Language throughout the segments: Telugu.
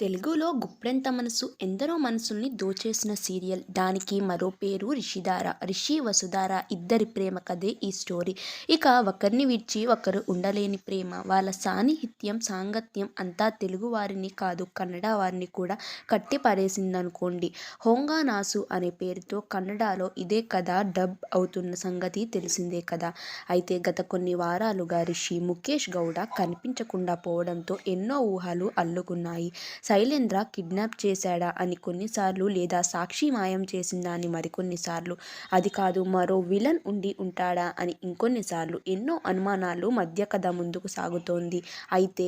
తెలుగులో గుప్పెడంత మనసు ఎందరో మనసుల్ని దోచేసిన సీరియల్. దానికి మరో పేరు రిషిధార. రిషి వసుధార ఇద్దరి ప్రేమ కథే ఈ స్టోరీ. ఇక ఒకరిని విడిచి ఒకరు ఉండలేని ప్రేమ. వాళ్ళ సాన్నిహిత్యం సాంగత్యం అంతా తెలుగు వారిని కాదు కన్నడ వారిని కూడా కట్టిపడేసిందనుకోండి. హోంగా నాసు అనే పేరుతో కన్నడలో ఇదే కథ డబ్ అవుతున్న సంగతి తెలిసిందే కదా. అయితే గత కొన్ని వారాలుగా రిషి ముఖేష్ గౌడ కనిపించకుండా పోవడంతో ఎన్నో ఊహలు అల్లుకున్నాయి. శైలేంద్ర కిడ్నాప్ చేశాడా అని కొన్నిసార్లు లేదా సాక్షి మాయం చేసిందా అని మరికొన్నిసార్లు. అది కాదు మరో విలన్ ఉండి ఉంటాడా అని ఇంకొన్నిసార్లు ఎన్నో అనుమానాలు మధ్య కథ ముందుకు సాగుతోంది. అయితే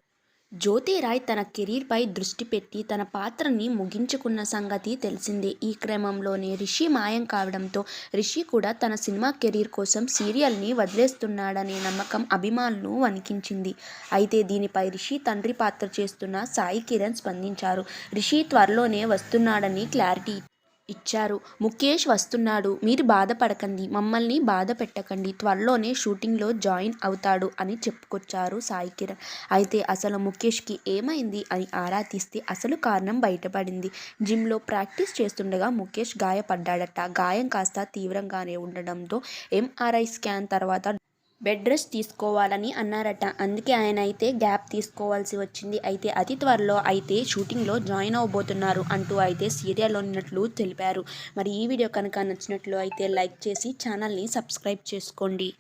జ్యోతిరాయ్ తన కెరీర్పై దృష్టి పెట్టి తన పాత్రని ముగించుకున్న సంగతి తెలిసిందే. ఈ క్రమంలోనే రిషి మాయం కావడంతో రిషి కూడా తన సినిమా కెరీర్ కోసం సీరియల్ని వదిలేస్తున్నాడనే నమ్మకం అభిమానులను వణికించింది. అయితే దీనిపై రిషి తండ్రి పాత్ర చేస్తున్న సాయి కిరణ్ స్పందించారు. రిషి త్వరలోనే వస్తున్నాడని క్లారిటీ ఇచ్చారు. ముఖేష్ వస్తున్నాడు. మీరు బాధపడకండి. మమ్మల్ని బాధ పెట్టకండి త్వరలోనే షూటింగ్లో జాయిన్ అవుతాడు అని చెప్పుకొచ్చారు సాయి కిరణ్. అయితే అసలు ముఖేష్కి ఏమైంది అని ఆరా తీస్తే అసలు కారణం బయటపడింది. జిమ్లో ప్రాక్టీస్ చేస్తుండగా ముఖేష్ గాయపడ్డాడట. గాయం కాస్త తీవ్రంగానే ఉండడంతో ఎంఆర్ఐ స్కాన్ తర్వాత బెడ్ రెస్ట్ తీసుకోవాలని అన్నారట. అందుకే ఆయన అయితే గ్యాప్ తీసుకోవాల్సి వచ్చింది. అయితే అతి త్వరలో అయితే షూటింగ్లో జాయిన్ అవ్వబోతున్నారు అంటూ అయితే సీరియల్లో ఉన్నట్లు తెలిపారు. మరి ఈ వీడియో కనుక నచ్చినట్లు అయితే లైక్ చేసి ఛానల్ని సబ్స్క్రైబ్ చేసుకోండి.